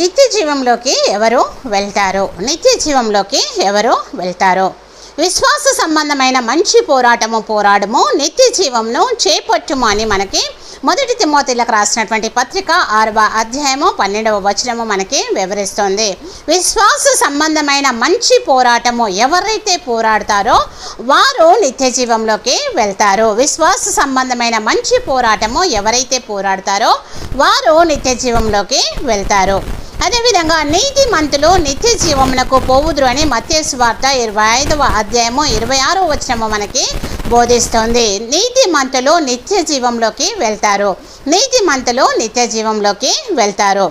నిత్య జీవంలోకి ఎవరు వెళ్తారు? నిత్య జీవంలోకి ఎవరు వెళ్తారు? విశ్వాస సంబంధమైన మంచి పోరాటము పోరాడము నిత్య జీవంను చేపట్టుము అని మనకి మొదటి తిమోతిలకు రాసినటువంటి పత్రిక ఆరవ అధ్యాయము పన్నెండవ వచనము మనకి వివరిస్తుంది. విశ్వాస సంబంధమైన మంచి పోరాటము ఎవరైతే పోరాడతారో వారు నిత్య జీవంలోకి వెళ్తారు. విశ్వాస సంబంధమైన మంచి పోరాటము ఎవరైతే పోరాడతారో వారు నిత్య జీవంలోకి వెళ్తారు. అదేవిధంగా నీతి మంతులు నిత్య జీవమునకు పోవుదురు అని మత్స్సు వార్త ఇరవై ఐదవ అధ్యాయము ఇరవై ఆరో వచనము మనకి బోధిస్తుంది. నీతి మంతులు నిత్య జీవంలోకి వెళ్తారు. నీతి మంతులు నిత్య జీవంలోకి వెళ్తారు.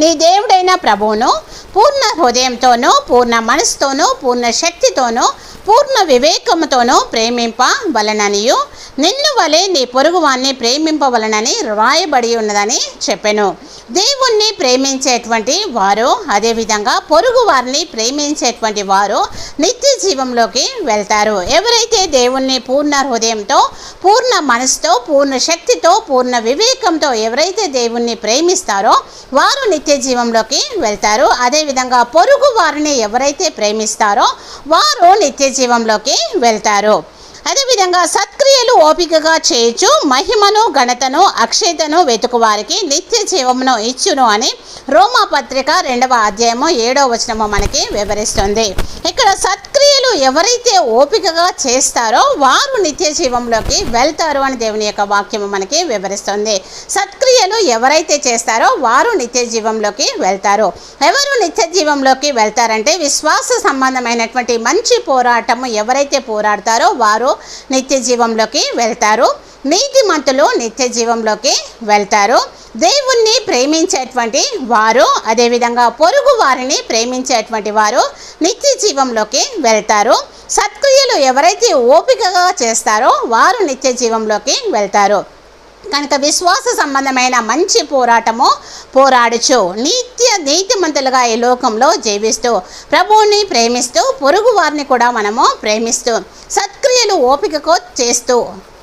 నీ దేవుడైన ప్రభువును పూర్ణ హృదయంతోనూ పూర్ణ మనసుతోనూ పూర్ణ శక్తితోనూ పూర్ణ వివేకముతోనూ ప్రేమింప వలననియు నిన్ను వలె నీ పొరుగువాన్ని ప్రేమింపవలనని రాయబడి ఉన్నదని చెప్పెను. దేవుణ్ణి ప్రేమించేటువంటి వారు అదేవిధంగా పొరుగు వారిని ప్రేమించేటువంటి వారు నిత్య జీవంలోకి వెళ్తారు. ఎవరైతే దేవుణ్ణి పూర్ణ హృదయంతో పూర్ణ మనసుతో పూర్ణ శక్తితో పూర్ణ వివేకంతో ఎవరైతే దేవుణ్ణి ప్రేమిస్తారో వారు నిత్య జీవంలోకి వెళ్తారు. అదేవిధంగా పొరుగు వారిని ఎవరైతే ప్రేమిస్తారో వారు నిత్య జీవంలోకి వెళ్తారు. అదేవిధంగా సత్క్రియలు ఓపికగా చేయొచ్చు మహిమను ఘనతను అక్షయతను వెతుకు వారికి నిత్య జీవమును ఇచ్చును అని రోమా పత్రిక రెండవ అధ్యాయము ఏడవ వచనము మనకి వివరిస్తుంది. ఇక్కడ సత్క్రియలు ఎవరైతే ఓపికగా చేస్తారో వారు నిత్య జీవంలోకి వెళ్తారు అని దేవుని యొక్క వాక్యము మనకి వివరిస్తుంది. సత్ సత్క్రియలు ఎవరైతే చేస్తారో వారు నిత్య జీవంలోకి వెళ్తారు. ఎవరు నిత్య జీవంలోకి వెళ్తారంటే విశ్వాస సంబంధమైనటువంటి మంచి పోరాటము ఎవరైతే పోరాడతారో వారు నిత్య జీవంలోకి వెళ్తారు. నీతిమంతులు నిత్య జీవంలోకి వెళ్తారు. దేవుణ్ణి ప్రేమించేటువంటి వారు అదేవిధంగా పొరుగు వారిని ప్రేమించేటువంటి వారు నిత్య జీవంలోకి వెళ్తారు. సత్క్రియలు ఎవరైతే ఓపికగా చేస్తారో వారు నిత్య జీవంలోకి వెళ్తారు. కనుక విశ్వాస సంబంధమైన మంచి పోరాటము పోరాడుచు నిత్య నీతిమంతులుగా ఈ లోకంలో జీవిస్తూ ప్రభువుని ప్రేమిస్తూ పొరుగు వారిని కూడా మనము ప్రేమిస్తూ సత్ సత్క్రియలు ఓపికతో చేస్తూ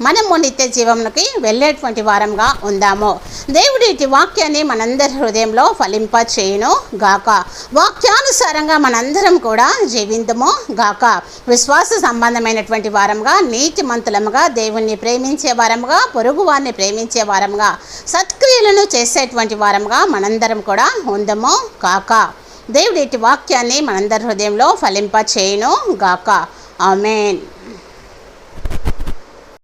మనము నిత్య జీవంలోకి వెళ్ళేటువంటి వారంగా ఉందాము. దేవుడి ఇటు వాక్యాన్ని మనందరి హృదయంలో ఫలింప చేయును గాక. వాక్యానుసారంగా మనందరం కూడా జీవిందము గాక. విశ్వాస సంబంధమైనటువంటి వారంగా నీతిమంతులముగా దేవుణ్ణి ప్రేమించే వారంగా పొరుగు వారిని ప్రేమించే వారంగా సత్క్రియలను చేసేటువంటి వారంగా మనందరం కూడా ఉందము గాక. దేవుడి ఇటు వాక్యాన్ని మనందరి హృదయంలో ఫలింప చేయును గాక. ఆమెన్.